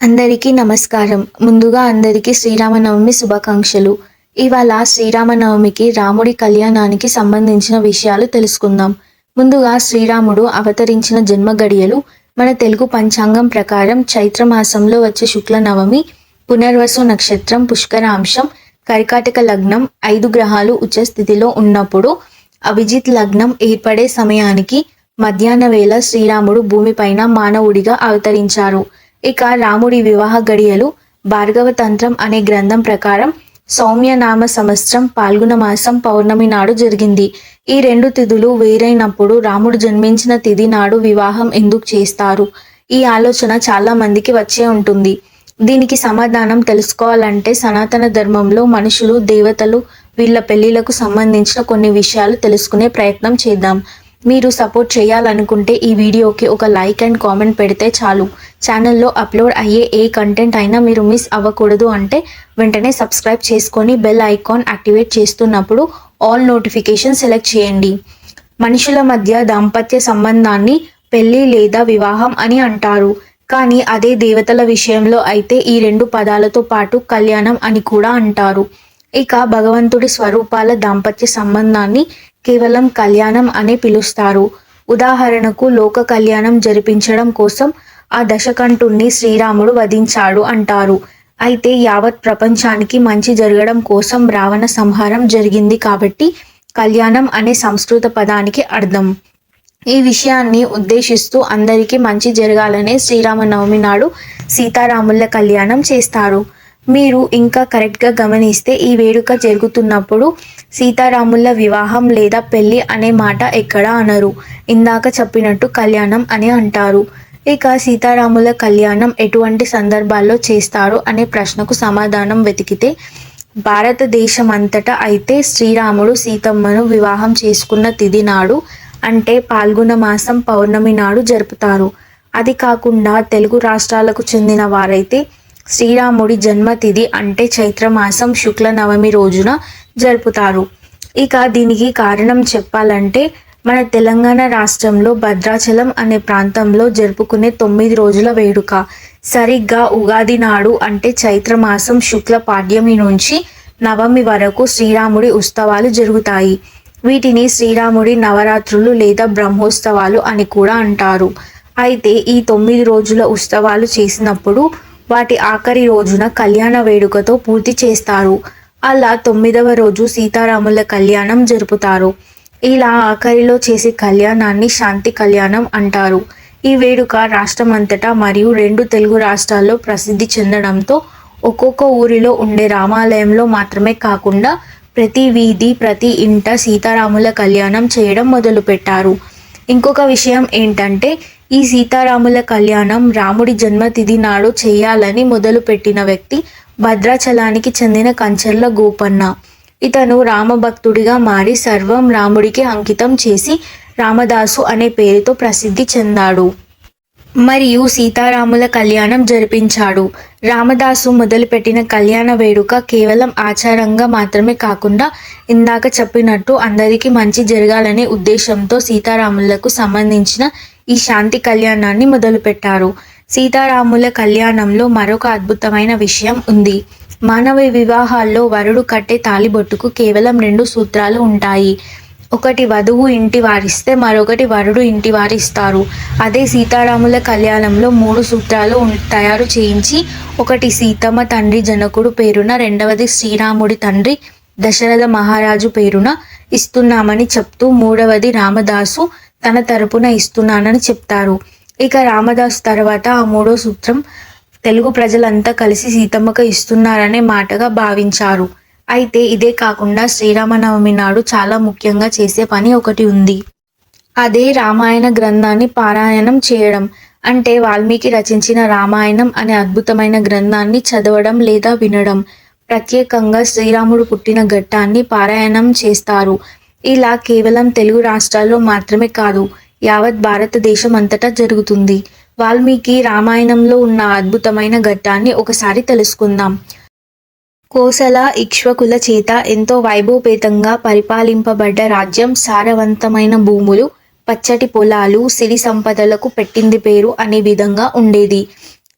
అందరికీ నమస్కారం. ముందుగా అందరికీ శ్రీరామనవమి శుభాకాంక్షలు. ఇవాళ శ్రీరామనవమికి రాముడి కళ్యాణానికి సంబంధించిన విషయాలు తెలుసుకుందాం. ముందుగా శ్రీరాముడు అవతరించిన జన్మ గడియలు మన తెలుగు పంచాంగం ప్రకారం చైత్ర మాసంలో వచ్చే శుక్ల నవమి పునర్వసు నక్షత్రం పుష్కరాంశం కర్కాటక లగ్నం ఐదు గ్రహాలు ఉచ్చ స్థితిలో ఉన్నప్పుడు అభిజిత్ లగ్నం ఏర్పడే సమయానికి మధ్యాహ్న వేళ శ్రీరాముడు భూమిపైన మానవుడిగా అవతరించారు. ఇక రాముడి వివాహ గడియలు భార్గవ తంత్రం అనే గ్రంథం ప్రకారం సౌమ్యనామ సంవత్సరం పాల్గొన మాసం పౌర్ణమి నాడు జరిగింది. ఈ రెండు తిథులు వేరైనప్పుడు రాముడు జన్మించిన తిథి నాడు వివాహం ఎందుకు చేస్తారు? ఈ ఆలోచన చాలా మందికి వచ్చే ఉంటుంది. దీనికి సమాధానం తెలుసుకోవాలంటే సనాతన ధర్మంలో మనుషులు దేవతలు వీళ్ళ పెళ్ళిలకు సంబంధించిన కొన్ని విషయాలు తెలుసుకునే ప్రయత్నం చేద్దాం. మీరు సపోర్ట్ చేయాలనుకుంటే ఈ వీడియోకి ఒక లైక్ అండ్ కామెంట్ పెడితే చాలు. ఛానల్లో అప్లోడ్ అయ్యే ఏ కంటెంట్ అయినా మీరు మిస్ అవ్వకూడదు అంటే వెంటనే సబ్స్క్రైబ్ చేసుకొని బెల్ ఐకాన్ యాక్టివేట్ చేస్తున్నప్పుడు ఆల్ నోటిఫికేషన్ సెలెక్ట్ చేయండి. మనుషుల మధ్య దాంపత్య సంబంధాన్ని పెళ్ళి లేదా వివాహం అని అంటారు. కానీ అదే దేవతల విషయంలో అయితే ఈ రెండు పదాలతో పాటు కళ్యాణం అని కూడా అంటారు. ఇక భగవంతుడి స్వరూపాల దాంపత్య సంబంధాన్ని కేవలం కళ్యాణం అని పిలుస్తారు. ఉదాహరణకు లోక కళ్యాణం జరిపించడం కోసం ఆ దశకంఠుణ్ణి శ్రీరాముడు వధించాడు అంటారు. అయితే యావత్ ప్రపంచానికి మంచి జరగడం కోసం రావణ సంహారం జరిగింది కాబట్టి కళ్యాణం అనే సంస్కృత పదానికి అర్థం. ఈ విషయాన్ని ఉద్దేశిస్తూ అందరికీ మంచి జరగాలనే శ్రీరామనవమి నాడు సీతారాముల కళ్యాణం చేస్తారు. మీరు ఇంకా కరెక్ట్గా గమనిస్తే ఈ వేడుక జరుగుతున్నప్పుడు సీతారాముల వివాహం లేదా పెళ్ళి అనే మాట ఎక్కడా అనరు. ఇందాక చెప్పినట్టు కళ్యాణం అని అంటారు. ఇక సీతారాముల కళ్యాణం ఎటువంటి సందర్భాల్లో చేస్తారు అనే ప్రశ్నకు సమాధానం వెతికితే భారతదేశం అంతటా అయితే శ్రీరాముడు సీతమ్మను వివాహం చేసుకున్న తిది నాడు అంటే పాల్గొన మాసం పౌర్ణమి నాడు జరుపుతారు. అది కాకుండా తెలుగు రాష్ట్రాలకు చెందిన వారైతే శ్రీరాముడి జన్మతిథి అంటే చైత్రమాసం శుక్ల నవమి రోజున జరుపుతారు. ఇక దీనికి కారణం చెప్పాలంటే మన తెలంగాణ రాష్ట్రంలో భద్రాచలం అనే ప్రాంతంలో జరుపుకునే తొమ్మిది రోజుల వేడుక. సరిగ్గా ఉగాది నాడు అంటే చైత్రమాసం శుక్ల పాడ్యమి నుంచి నవమి వరకు శ్రీరాముడి ఉత్సవాలు జరుగుతాయి. వీటిని శ్రీరాముడి నవరాత్రులు లేదా బ్రహ్మోత్సవాలు అని కూడా అంటారు. అయితే ఈ తొమ్మిది రోజుల ఉత్సవాలు చేసినప్పుడు వాటి ఆఖరి రోజున కళ్యాణ వేడుకతో పూర్తి చేస్తారు. అలా తొమ్మిదవ రోజు సీతారాముల కళ్యాణం జరుపుతారు. ఇలా ఆఖరిలో చేసే కళ్యాణాన్ని శాంతి కళ్యాణం అంటారు. ఈ వేడుక రాష్ట్రమంతటా మరియు రెండు తెలుగు రాష్ట్రాల్లో ప్రసిద్ధి చెందడంతో ఒక్కొక్క ఊరిలో ఉండే రామాలయంలో మాత్రమే కాకుండా ప్రతి వీధి ప్రతి ఇంట సీతారాముల కళ్యాణం చేయడం మొదలుపెట్టారు. ఇంకొక విషయం ఏంటంటే ఈ సీతారాముల కళ్యాణం రాముడి జన్మతిథి నాడు చేయాలని మొదలుపెట్టిన వ్యక్తి భద్రాచలానికి చెందిన కంచర్ల గోపన్న. ఇతను రామభక్తుడిగా మారి సర్వం రాముడికి అంకితం చేసి రామదాసు అనే పేరుతో ప్రసిద్ధి చెందాడు. మరియు సీతారాముల కళ్యాణం జరిపించాడు. రామదాసు మొదలుపెట్టిన కళ్యాణ వేడుక కేవలం ఆచారంగా మాత్రమే కాకుండా ఇందాక చెప్పినట్టు అందరికీ మంచి జరగాలనే ఉద్దేశంతో సీతారాములకు సంబంధించిన ఈ శాంతి కళ్యాణాన్ని మొదలుపెట్టారు. సీతారాముల కళ్యాణంలో మరొక అద్భుతమైన విషయం ఉంది. మానవ వివాహాల్లో వరుడు కట్టే తాలిబొట్టుకు కేవలం రెండు సూత్రాలు ఉంటాయి. ఒకటి వధువు ఇంటి వారిస్తే మరొకటి వరుడు ఇంటి వారిస్తారు. అదే సీతారాముల కళ్యాణంలో మూడు సూత్రాలు తయారు చేయించి ఒకటి సీతమ్మ తండ్రి జనకుడు పేరున రెండవది శ్రీరాముడి తండ్రి దశరథ మహారాజు పేరున ఇస్తున్నామని చెప్తూ మూడవది రామదాసు తన తరపున ఇస్తున్నానని చెప్తారు. ఇక రామదాస్ తర్వాత ఆ మూడో సూత్రం తెలుగు ప్రజలంతా కలిసి సీతమ్మకు ఇస్తున్నారనే మాటగా భావించారు. అయితే ఇదే కాకుండా శ్రీరామనవమి నాడు చాలా ముఖ్యంగా చేసే పని ఒకటి ఉంది. అదే రామాయణ గ్రంథాన్ని పారాయణం చేయడం. అంటే వాల్మీకి రచించిన రామాయణం అనే అద్భుతమైన గ్రంథాన్ని చదవడం లేదా వినడం. ప్రత్యేకంగా శ్రీరాముడు పుట్టిన ఘట్టాన్ని పారాయణం చేస్తారు. ఇలా కేవలం తెలుగు రాష్ట్రాల్లో మాత్రమే కాదు యావత్ భారతదేశం అంతటా జరుగుతుంది. వాల్మీకి రామాయణంలో ఉన్న అద్భుతమైన ఘట్టాన్ని ఒకసారి తెలుసుకుందాం. కోసల ఇక్ష్వకుల చేత ఎంతో వైభవపేతంగా పరిపాలింపబడ్డ రాజ్యం సారవంతమైన భూములు పచ్చటి పొలాలు సిరి సంపదలకు పెట్టింది పేరు అనే విధంగా ఉండేది.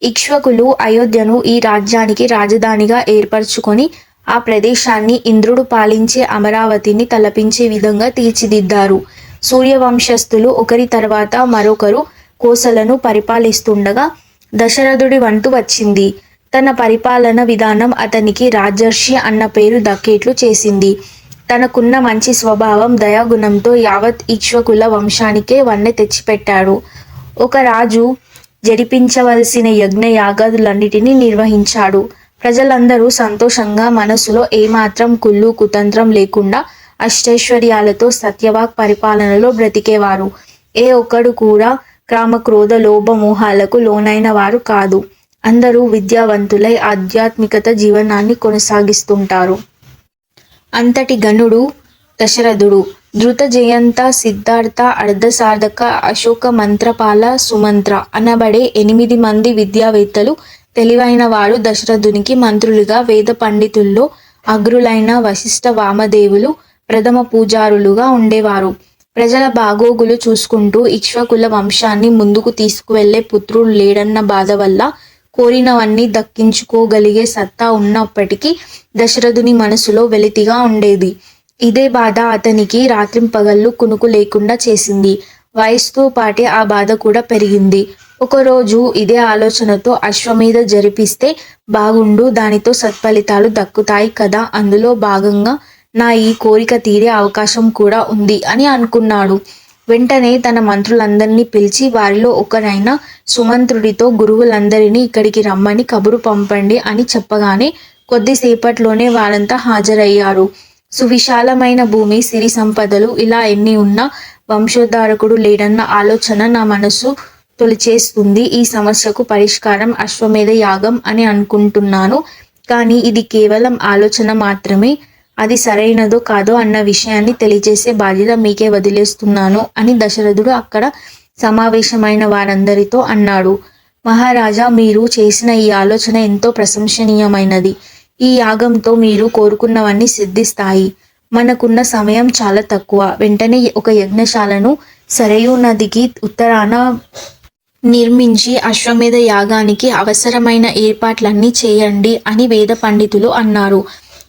ఇక్ష్వకులు అయోధ్యను ఈ రాజ్యానికి రాజధానిగా ఏర్పరచుకొని ఆ ప్రదేశాన్ని ఇంద్రుడు పాలించే అమరావతిని తలపించే విధంగా తీర్చిదిద్దారు. సూర్యవంశస్థులు ఒకరి తర్వాత మరొకరు కోసలను పరిపాలిస్తుండగా దశరథుడి వంతు వచ్చింది. తన పరిపాలన విధానం అతనికి రాజర్షి అన్న పేరు దక్కేట్లు చేసింది. తనకున్న మంచి స్వభావం దయాగుణంతో యావత్ ఇక్ష్వకుల వంశానికే వన్నె తెచ్చిపెట్టాడు. ఒక రాజు జరిపించవలసిన యజ్ఞ యాగాదులన్నిటినీ నిర్వహించాడు. ప్రజలందరూ సంతోషంగా మనసులో ఏమాత్రం కుళ్ళు కుతంత్రం లేకుండా అష్టైశ్వర్యాలతో సత్యవాక్ పరిపాలనలో బ్రతికేవారు. ఏ ఒక్కడు కూడా క్రామ క్రోధ లోనైన వారు కాదు. అందరూ విద్యావంతులై ఆధ్యాత్మికత జీవనాన్ని కొనసాగిస్తుంటారు. అంతటి గనుడు దశరథుడు. ధృత జయంత సిద్ధార్థ అర్ధసార్థక అశోక మంత్రపాల సుమంత్ర అనబడే ఎనిమిది మంది విద్యావేత్తలు తెలివైన వారు దశరథునికి మంత్రులుగా వేద పండితుల్లో అగ్రులైన వశిష్ఠ వామదేవులు ప్రథమ పూజారులుగా ఉండేవారు. ప్రజల బాగోగులు చూసుకుంటూ ఇక్ష్వకుల వంశాన్ని ముందుకు తీసుకువెళ్ళే పుత్రుడు లేడన్న బాధ వల్ల కోరినవన్నీ దక్కించుకోగలిగే సత్తా ఉన్నప్పటికీ దశరథుని మనసులో వెలితిగా ఉండేది. ఇదే బాధ అతనికి రాత్రింపగళ్ళు కునుకు లేకుండా చేసింది. వయసుతో పాటే ఆ బాధ కూడా పెరిగింది. ఒకరోజు ఇదే ఆలోచనతో అశ్వమేధ జరిపిస్తే బాగుండు దానితో సత్ఫలితాలు దక్కుతాయి కదా అందులో భాగంగా నా ఈ కోరిక తీరే అవకాశం కూడా ఉంది అని అనుకున్నాడు. వెంటనే తన మంత్రులందరినీ పిలిచి వారిలో ఒకరైన సుమంత్రుడితో గురువులందరినీ ఇక్కడికి రమ్మని కబురు పంపండి అని చెప్పగానే కొద్దిసేపట్లోనే వారంతా హాజరయ్యారు. సువిశాలమైన భూమి సిరి సంపదలు ఇలా ఎన్ని ఉన్నా వంశోద్ధారకుడు లేడన్న ఆలోచన నా మనసు తొలిచేస్తుంది. ఈ సమస్యకు పరిష్కారం అశ్వమేధ యాగం అని అనుకుంటున్నాను. కానీ ఇది కేవలం ఆలోచన మాత్రమే. అది సరైనదో కాదో అన్న విషయాన్ని తెలియజేసే బాధ్యత మీకే వదిలేస్తున్నాను అని దశరథుడు అక్కడ సమావేశమైన వారందరితో అన్నాడు. మహారాజా మీరు చేసిన ఈ ఆలోచన ఎంతో ప్రశంసనీయమైనది. ఈ యాగంతో మీరు కోరుకున్నవన్నీ సిద్ధిస్తాయి. మనకున్న సమయం చాలా తక్కువ. వెంటనే ఒక యజ్ఞశాలను సరయూ నదికి ఉత్తరాన నిర్మించి అశ్వమేధ యాగానికి అవసరమైన ఏర్పాట్లన్నీ చేయండి అని వేద పండితులు అన్నారు.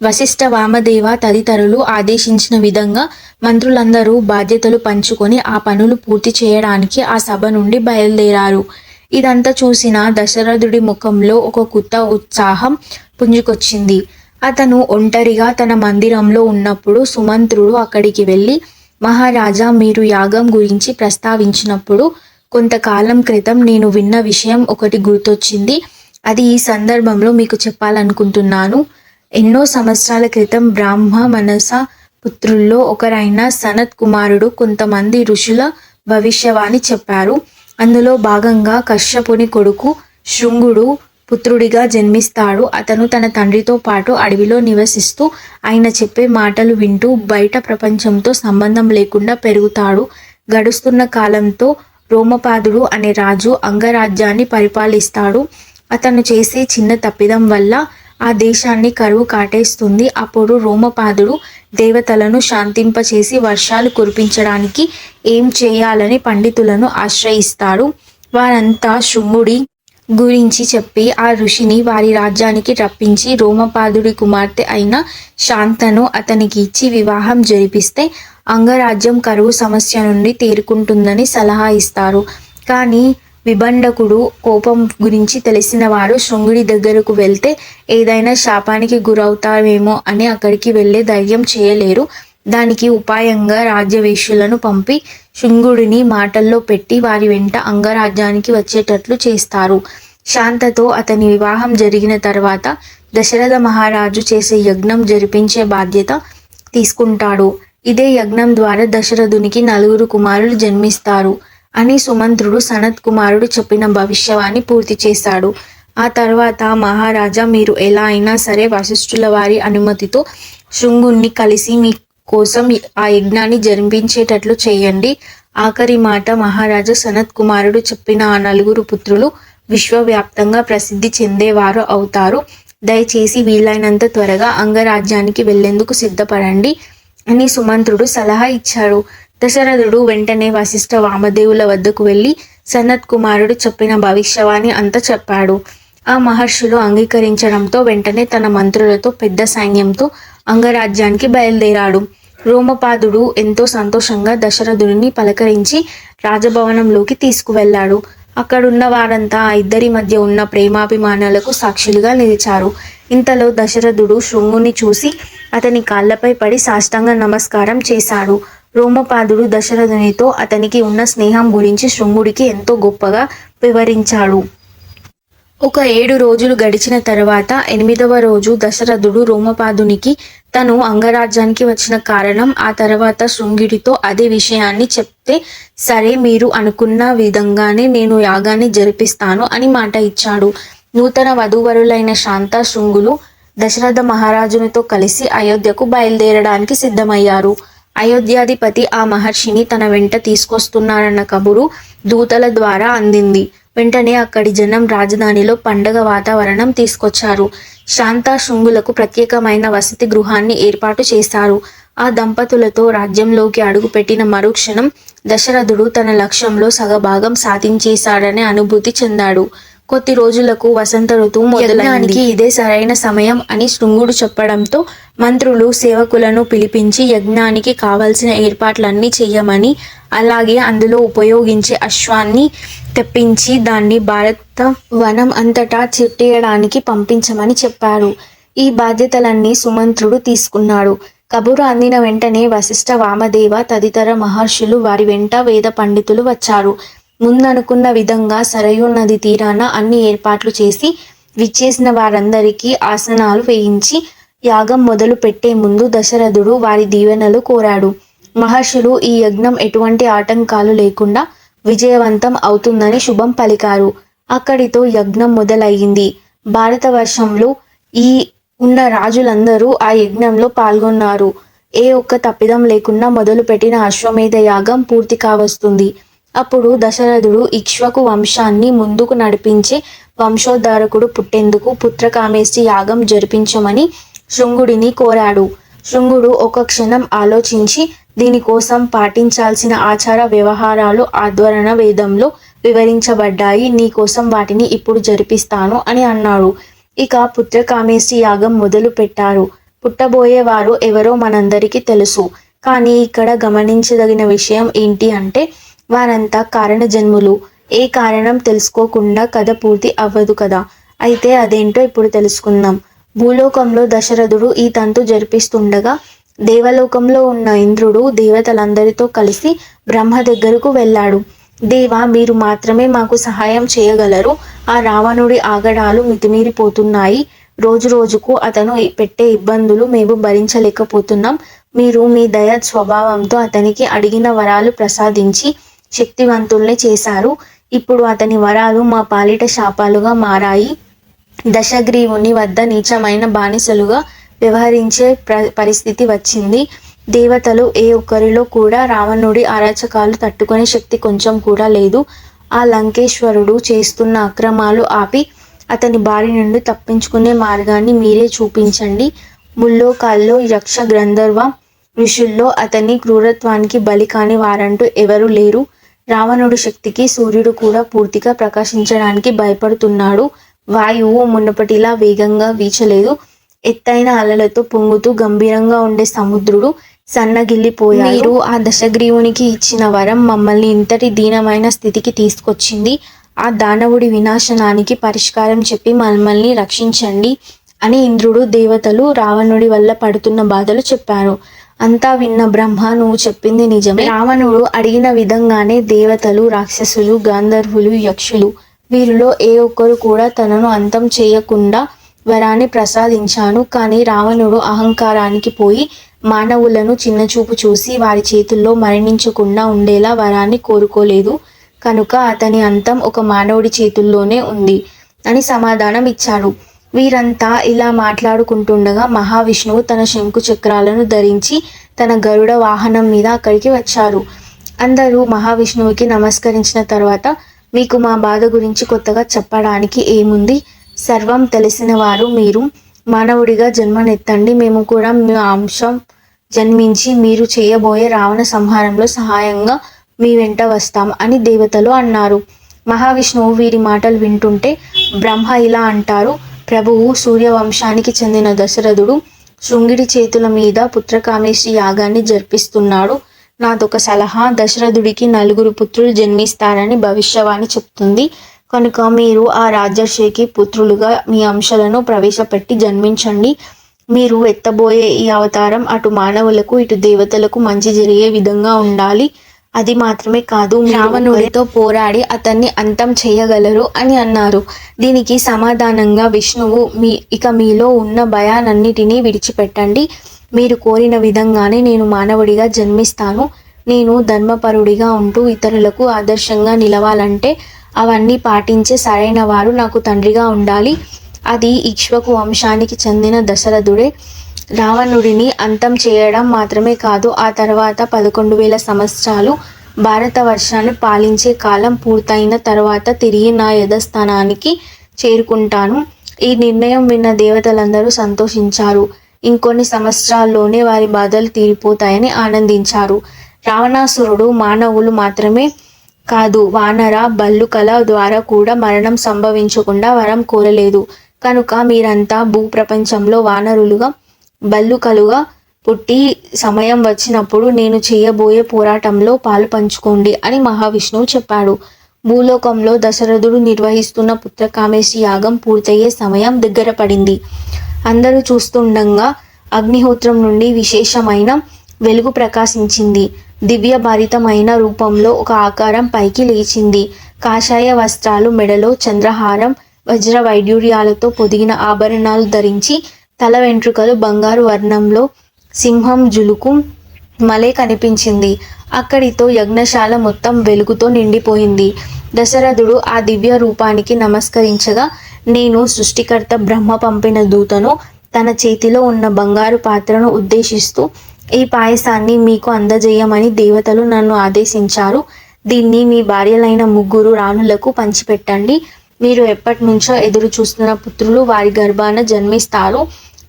వశిష్ఠ వామదేవ తదితరులు ఆదేశించిన విధంగా మంత్రులందరూ బాధ్యతలు పంచుకొని ఆ పనులు పూర్తి చేయడానికి ఆ సభ నుండి బయలుదేరారు. ఇదంతా చూసిన దశరథుడి ముఖంలో ఒక కొత్త ఉత్సాహం పుంజుకొచ్చింది. అతను ఒంటరిగా తన మందిరంలో ఉన్నప్పుడు సుమంత్రుడు అక్కడికి వెళ్ళి మహారాజా మీరు యాగం గురించి ప్రస్తావించినప్పుడు కొంతకాలం క్రితం నేను విన్న విషయం ఒకటి గుర్తొచ్చింది. అది ఈ సందర్భంలో మీకు చెప్పాలనుకుంటున్నాను. ఎన్నో సంవత్సరాల క్రితం బ్రాహ్మ మనస పుత్రుల్లో ఒకరైన సనత్ కుమారుడు కొంతమంది ఋషుల భవిష్యవాణి చెప్పారు. అందులో భాగంగా కశ్యపుని కొడుకు శృంగుడు పుత్రుడిగా జన్మిస్తాడు. అతను తన తండ్రితో పాటు అడవిలో నివసిస్తూ ఆయన చెప్పే మాటలు వింటూ బయట ప్రపంచంతో సంబంధం లేకుండా పెరుగుతాడు. గడుస్తున్న కాలంతో రోమపాదుడు అనే రాజు అంగరాజ్యాన్ని పరిపాలిస్తాడు. అతను చేసే చిన్న తప్పిదం వల్ల ఆ దేశాన్ని కరువు కాటేస్తుంది. అప్పుడు రోమపాదుడు దేవతలను శాంతింపచేసి వర్షాలు కురిపించడానికి ఏం చేయాలని పండితులను ఆశ్రయిస్తాడు. వారంతా శుంభుడి గురించి చెప్పి ఆ ఋషిని వారి రాజ్యానికి రప్పించి రోమపాదుడి కుమార్తె అయిన శాంతను అతనికి ఇచ్చి వివాహం జరిపిస్తే అంగరాజ్యం కరువు సమస్య నుండి తేరుకుంటుందని సలహా ఇస్తారు. కానీ విబండకుడు కోపం గురించి తెలిసిన వారు శృంగుడి దగ్గరకు వెళ్తే ఏదైనా శాపానికి గురవుతారేమో అని అక్కడికి వెళ్ళే ధైర్యం చేయలేరు. దానికి ఉపాయంగా రాజ్యవేషులను పంపి శృంగుడిని మాటల్లో పెట్టి వారి వెంట అంగరాజ్యానికి వచ్చేటట్లు చేస్తారు. శాంతతో అతని వివాహం జరిగిన తర్వాత దశరథ మహారాజు చేసే యజ్ఞం జరిపించే బాధ్యత తీసుకుంటాడు. ఇదే యజ్ఞం ద్వారా దశరథునికి నలుగురు కుమారులు జన్మిస్తారు. అని సుమంత్రుడు సనత్ కుమారుడు చెప్పిన భవిష్యవాణి పూర్తి చేశాడు. ఆ తర్వాత మహారాజా మీరు ఎలా అయినా సరే వశిష్ఠుల వారి అనుమతితో శృంగుణ్ణి కలిసి మీ కోసం ఆ యజ్ఞాన్ని జరిపించేటట్లు చేయండి. ఆఖరి మాట మహారాజా సనత్ కుమారుడు చెప్పిన ఆ నలుగురు పుత్రులు విశ్వవ్యాప్తంగా ప్రసిద్ధి చెందేవారు అవుతారు. దయచేసి వీలైనంత త్వరగా అంగరాజ్యానికి వెళ్ళేందుకు సిద్ధపడండి. అని సుమంత్రుడు సలహా ఇచ్చాడు. దశరథుడు వెంటనే వశిష్ఠ వామదేవుల వద్దకు వెళ్ళి సనత్ కుమారుడు చెప్పిన భవిష్యవాణి అంతా చెప్పాడు. ఆ మహర్షులు అంగీకరించడంతో వెంటనే తన మంత్రులతో పెద్ద సైన్యంతో అంగరాజ్యానికి బయలుదేరాడు. రోమపాదుడు ఎంతో సంతోషంగా దశరథుడిని పలకరించి రాజభవనంలోకి తీసుకువెళ్ళాడు. అక్కడున్న వారంతా ఆ ఇద్దరి మధ్య ఉన్న ప్రేమాభిమానాలకు సాక్షులుగా నిలిచారు. ఇంతలో దశరథుడు శృంగుని చూసి అతని కాళ్ళపై పడి సాష్టాంగ నమస్కారం చేశాడు. రోమపాదుడు దశరథునితో అతనికి ఉన్న స్నేహం గురించి శృంగుడికి ఎంతో గొప్పగా వివరించాడు. ఒక ఏడు రోజులు గడిచిన తర్వాత ఎనిమిదవ రోజు దశరథుడు రోమపాదునికి తను అంగరాజ్యానికి వచ్చిన కారణం ఆ తర్వాత శృంగిడితో అదే విషయాన్ని చెప్తే సరే మీరు అనుకున్న విధంగానే నేను యాగాన్ని జరిపిస్తాను అని మాట ఇచ్చాడు. నూతన వధూవరులైన శాంత శృంగులు దశరథ మహారాజునితో కలిసి అయోధ్యకు బయలుదేరడానికి సిద్ధమయ్యారు. అయోధ్యాధిపతి ఆ మహర్షిని తన వెంట తీసుకొస్తున్నారన్న కబురు దూతల ద్వారా అందింది. వెంటనే అక్కడి జనం రాజధానిలో పండగ వాతావరణం తీసుకొచ్చారు. శాంతా శృంగులకు ప్రత్యేకమైన వసతి గృహాన్ని ఏర్పాటు చేశారు. ఆ దంపతులతో రాజ్యంలోకి అడుగుపెట్టిన మరుక్షణం దశరథుడు తన లక్ష్యంలో సగభాగం సాధించేశాడనే అనుభూతి చెందాడు. కొద్ది రోజులకు వసంత ఋతువు మొదలైనకి ఇదే సరైన సమయం అని శృంగుడు చెప్పడంతో మంత్రులు సేవకులను పిలిపించి యజ్ఞానికి కావలసిన ఏర్పాట్లన్నీ చెయ్యమని అలాగే అందులో ఉపయోగించే అశ్వాన్ని తెప్పించి దాన్ని భారత వనం అంతటా చెట్టేయడానికి పంపించమని చెప్పారు. ఈ బాధ్యతలన్నీ సుమంత్రుడు తీసుకున్నాడు. కబురు అందిన వెంటనే వశిష్ఠ వామదేవ తదితర మహర్షులు వారి వెంట వేద పండితులు వచ్చారు. ముందనుకున్న విధంగా సరయూ నది తీరాన అన్ని ఏర్పాట్లు చేసి విచ్చేసిన వారందరికీ ఆసనాలు వేయించి యాగం మొదలు పెట్టే ముందు దశరథుడు వారి దీవెనలు కోరాడు. మహర్షులు ఈ యజ్ఞం ఎటువంటి ఆటంకాలు లేకుండా విజయవంతం అవుతుందని శుభం పలికారు. అక్కడితో యజ్ఞం మొదలయ్యింది. భారతవర్షంలో ఈ ఉన్న రాజులందరూ ఆ యజ్ఞంలో పాల్గొన్నారు. ఏ ఒక్క తప్పిదం లేకుండా మొదలుపెట్టిన అశ్వమేధ యాగం పూర్తి కావస్తుంది. అప్పుడు దశరథుడు ఇక్ష్వకు వంశాన్ని ముందుకు నడిపించే వంశోద్ధారకుడు పుట్టేందుకు పుత్రకామేష్టి యాగం జరిపించమని శృంగుడిని కోరాడు. శృంగుడు ఒక క్షణం ఆలోచించి దీనికోసం పాటించాల్సిన ఆచార వ్యవహారాలు ఆధ్వరణ వేదంలో వివరించబడ్డాయి నీకోసం వాటిని ఇప్పుడు జరిపిస్తాను అని అన్నాడు. ఇక పుత్రకామేష్టి యాగం మొదలు పెట్టారు పుట్టబోయేవారు ఎవరో మనందరికీ తెలుసు. కానీ ఇక్కడ గమనించదగిన విషయం ఏంటి అంటే వారంతా కారణ జన్ములు ఏ కారణం తెలుసుకోకుండా కథ పూర్తి అవ్వదు కదా? అయితే అదేంటో ఇప్పుడు తెలుసుకుందాం. భూలోకంలో దశరథుడు ఈ తంతు జరిపిస్తుండగా దేవలోకంలో ఉన్న ఇంద్రుడు దేవతలందరితో కలిసి బ్రహ్మ దగ్గరకు వెళ్ళాడు. దేవా మీరు మాత్రమే మాకు సహాయం చేయగలరు. ఆ రావణుడి ఆగడాలు మితిమీరిపోతున్నాయి. రోజు రోజుకు అతను పెట్టే ఇబ్బందులు మేము భరించలేకపోతున్నాం. మీరు మీ దయ స్వభావంతో అతనికి అడిగిన వరాలు ప్రసాదించి శక్తివంతుల్ని చేశారు. ఇప్పుడు అతని వరాలు మా పాలిట శాపాలుగా మారాయి. దశగ్రీవుని వద్ద నీచమైన బానిసలుగా వ్యవహరించే ప్ర పరిస్థితి వచ్చింది. దేవతలు ఏ ఒక్కరిలో కూడా రావణుడి అరాచకాలు తట్టుకునే శక్తి కొంచెం కూడా లేదు. ఆ లంకేశ్వరుడు చేస్తున్న అక్రమాలు ఆపి అతని బారి నుండి తప్పించుకునే మార్గాన్ని మీరే చూపించండి. ముల్లోకాల్లో యక్ష గ్రంథర్వ ఋషుల్లో అతని క్రూరత్వానికి బలి కాని వారంటూ ఎవరు లేరు. రావణుడి శక్తికి సూర్యుడు కూడా పూర్తిగా ప్రకాశించడానికి భయపడుతున్నాడు. వాయువు మున్నపటిలా వేగంగా వీచలేదు. ఎత్తైన అలలతో పొంగుతూ గంభీరంగా ఉండే సముద్రుడు సన్నగిల్లిపోయారు మీరు ఆ దశగ్రీవునికి ఇచ్చిన వరం మమ్మల్ని ఇంతటి దీనమైన స్థితికి తీసుకొచ్చింది. ఆ దానవుడి వినాశనానికి పరిష్కారం చెప్పి మమ్మల్ని రక్షించండి అని ఇంద్రుడు దేవతలు రావణుడి వల్ల పడుతున్న బాధలు చెప్పారు. అంతా విన్న బ్రహ్మ నువ్వు చెప్పింది నిజమే. రావణుడు అడిగిన విధంగానే దేవతలు రాక్షసులు గాంధర్వులు యక్షులు వీరిలో ఏ ఒక్కరు కూడా తనను అంతం చేయకుండా వరాన్ని ప్రసాదించాను. కానీ రావణుడు అహంకారానికి పోయి మానవులను చిన్నచూపు చూసి వారి చేతుల్లో మరణించకుండా ఉండేలా వరాన్ని కోరుకోలేదు. కనుక అతని అంతం ఒక మానవుడి చేతుల్లోనే ఉంది అని సమాధానం ఇచ్చాడు. వీరంతా ఇలా మాట్లాడుకుంటుండగా మహావిష్ణువు తన శంకు చక్రాలను ధరించి తన గరుడ వాహనం మీద అక్కడికి వచ్చారు. అందరూ మహావిష్ణువుకి నమస్కరించిన తర్వాత మీకు మా బాధ గురించి కొత్తగా చెప్పడానికి ఏముంది? సర్వం తెలిసిన వారు మీరు. మానవుడిగా జన్మనెత్తండి. మేము కూడా మీ అంశం జన్మించి మీరు చేయబోయే రావణ సంహారంలో సహాయంగా మీ వెంట వస్తాం అని దేవతలు అన్నారు. మహావిష్ణువు వీరి మాటలు వింటుంటే బ్రహ్మ ఇలా అంటారు. ప్రభువు సూర్యవంశానికి చెందిన దశరథుడు శృంగిడి చేతుల మీద పుత్రకామేష్టి యాగాన్ని జరిపిస్తున్నాడు. నాదొక సలహా దశరథుడికి నలుగురు పుత్రులు జన్మిస్తారని భవిష్యవాణి చెప్తుంది. కనుక మీరు ఆ రాజర్షికి పుత్రులుగా మీ అంశాలను ప్రవేశపెట్టి జన్మించండి. మీరు ఎత్తబోయే ఈ అవతారం అటు మానవులకు ఇటు దేవతలకు మంచి జరిగే విధంగా ఉండాలి. అది మాత్రమే కాదు రావణుడితో పోరాడి అతన్ని అంతం చేయగలరు అని అన్నారు. దీనికి సమాధానంగా విష్ణువు మీ ఇక మీలో ఉన్న భయాలన్నిటినీ విడిచిపెట్టండి. మీరు కోరిన విధంగానే నేను మానవుడిగా జన్మిస్తాను. నేను ధర్మపరుడిగా ఉంటూ ఇతరులకు ఆదర్శంగా నిలవాలంటే అవన్నీ పాటించే సరైన వారు నాకు తండ్రిగా ఉండాలి. అది ఇక్ష్వకు వంశానికి చెందిన దశరథుడే. రావణుడిని అంతం చేయడం మాత్రమే కాదు ఆ తర్వాత పదకొండు వేల సంవత్సరాలు భారతవర్షాన్ని పాలించే కాలం పూర్తయిన తర్వాత తిరిగి నా యథస్థానానికి చేరుకుంటాను. ఈ నిర్ణయం విన్న దేవతలందరూ సంతోషించారు. ఇంకొన్ని సంవత్సరాల్లోనే వారి బాధలు తీరిపోతాయని ఆనందించారు. రావణాసురుడు మానవులు మాత్రమే కాదు వానర బల్లుకల ద్వారా కూడా మరణం సంభవించకుండా వరం కోరలేదు. కనుక మీరంతా భూప్రపంచంలో వానరులుగా బల్లుకలుగా పుట్టి సమయం వచ్చినప్పుడు నేను చేయబోయే పోరాటంలో పాలు పంచుకోండి అని మహావిష్ణువు చెప్పాడు. భూలోకంలో దశరథుడు నిర్వహిస్తున్న పుత్రకామేశి యాగం పూర్తయ్యే సమయం దగ్గర పడింది. అందరూ చూస్తుండగా అగ్నిహోత్రం నుండి విశేషమైన వెలుగు ప్రకాశించింది. దివ్య భారితమైన రూపంలో ఒక ఆకారం పైకి లేచింది. కాషాయ వస్త్రాలు మెడలో చంద్రహారం వజ్ర వైడ్యూర్యాలతో పొదిగిన ఆభరణాలు ధరించి తల వెంట్రుకలు బంగారు వర్ణంలో సింహం జులుకు మలే కనిపించింది. అక్కడితో యజ్ఞశాల మొత్తం వెలుగుతో నిండిపోయింది. దశరథుడు ఆ దివ్య రూపానికి నమస్కరించగా నేను సృష్టికర్త బ్రహ్మ పంపిన దూతను తన చేతిలో ఉన్న బంగారు పాత్రను ఉద్దేశిస్తూ ఈ పాయసాన్ని మీకు అందజేయమని దేవతలు నన్ను ఆదేశించారు. దీన్ని మీ భార్యలైన ముగ్గురు రాణులకు పంచిపెట్టండి. మీరు ఎప్పటి నుంచో ఎదురు చూస్తున్న పుత్రులు వారి గర్భాన జన్మిస్తారు.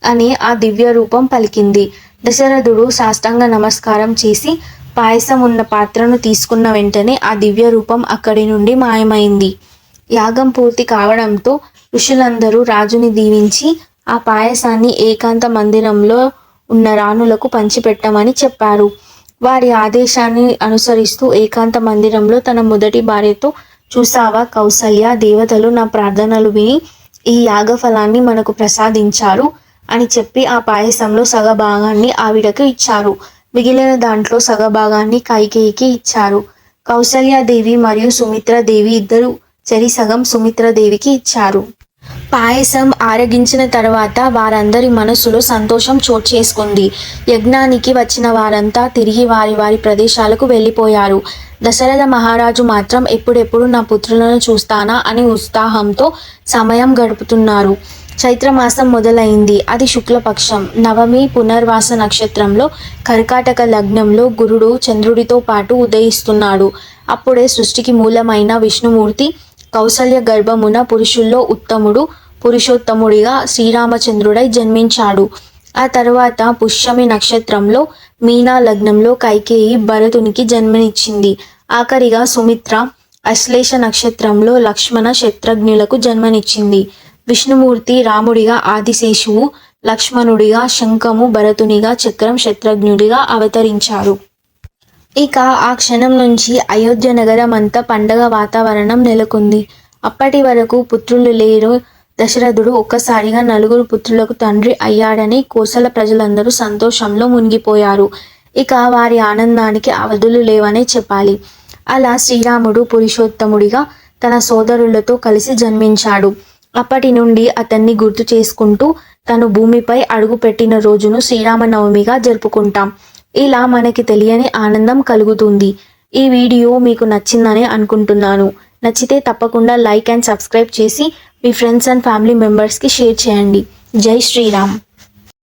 అని ఆ దివ్య రూపం పలికింది. దశరథుడు సాష్టాంగ నమస్కారం చేసి పాయసం ఉన్న పాత్రను తీసుకున్న వెంటనే ఆ దివ్య రూపం అక్కడి నుండి మాయమైంది. యాగం పూర్తి కావడంతో ఋషులందరూ రాజుని దీవించి ఆ పాయసాన్ని ఏకాంత మందిరంలో ఉన్న రాణులకు పంచిపెట్టమని చెప్పారు. వారి ఆదేశాన్ని అనుసరిస్తూ ఏకాంత మందిరంలో తన మొదటి భార్యతో చూసావా కౌసల్య దేవతలు నా ప్రార్థనలు విని ఈ యాగఫలాన్ని మనకు ప్రసాదించారు. అని చెప్పి ఆ పాయసంలో సగభాగాన్ని ఆవిడకు ఇచ్చారు. మిగిలిన దాంట్లో సగభాగాన్ని కైకేయికి ఇచ్చారు. కౌసల్యాదేవి మరియు సుమిత్రాదేవి ఇద్దరు చెరి సగం సుమిత్రాదేవికి ఇచ్చారు. పాయసం ఆరగించిన తర్వాత వారందరి మనసులో సంతోషం చోటు చేసుకుంది. యజ్ఞానికి వచ్చిన వారంతా తిరిగి వారి వారి ప్రదేశాలకు వెళ్ళిపోయారు. దశరథ మహారాజు మాత్రం ఎప్పుడెప్పుడు నా పుత్రులను చూస్తానా అని ఉత్సాహంతో సమయం గడుపుతున్నారు. చైత్రమాసం మొదలైంది. అది శుక్లపక్షం. నవమి పునర్వాస నక్షత్రంలో కర్కాటక లగ్నంలో గురుడు చంద్రుడితో పాటు ఉదయిస్తున్నాడు. అప్పుడే సృష్టికి మూలమైన విష్ణుమూర్తి కౌసల్య గర్భమున పురుషుల్లో ఉత్తముడు పురుషోత్తముడిగా శ్రీరామచంద్రుడై జన్మించాడు. ఆ తర్వాత పుష్యమి నక్షత్రంలో మీనా లగ్నంలో కైకేయి భరతునికి జన్మనిచ్చింది. ఆఖరిగా సుమిత్ర అశ్లేష నక్షత్రంలో లక్ష్మణ శత్రుఘ్నులకు జన్మనిచ్చింది. విష్ణుమూర్తి రాముడిగా ఆదిశేషువు లక్ష్మణుడిగా శంఖము భరతునిగా చక్రం శత్రుఘ్నుడిగా అవతరించారు. ఇక ఆ క్షణం నుంచి అయోధ్య నగరం అంతా పండగ వాతావరణం నెలకొంది. అప్పటి వరకు పుత్రులు లేరు. దశరథుడు ఒక్కసారిగా నలుగురు పుత్రులకు తండ్రి అయ్యాడని కోసల ప్రజలందరూ సంతోషంలో మునిగిపోయారు. ఇక వారి ఆనందానికి అవధులు లేవనే చెప్పాలి. అలా శ్రీరాముడు పురుషోత్తముడిగా తన సోదరులతో కలిసి జన్మించాడు. అప్పటి నుండి అతన్ని గుర్తు చేసుకుంటూ తను భూమిపై అడుగుపెట్టిన రోజును శ్రీరామనవమిగా జరుపుకుంటాం. ఇలా మనకి తెలియని ఆనందం కలుగుతుంది. ఈ వీడియో మీకు నచ్చిందని అనుకుంటున్నాను. నచ్చితే తప్పకుండా లైక్ అండ్ సబ్స్క్రైబ్ చేసి మీ ఫ్రెండ్స్ అండ్ ఫ్యామిలీ మెంబర్స్కి షేర్ చేయండి. జై శ్రీరామ్.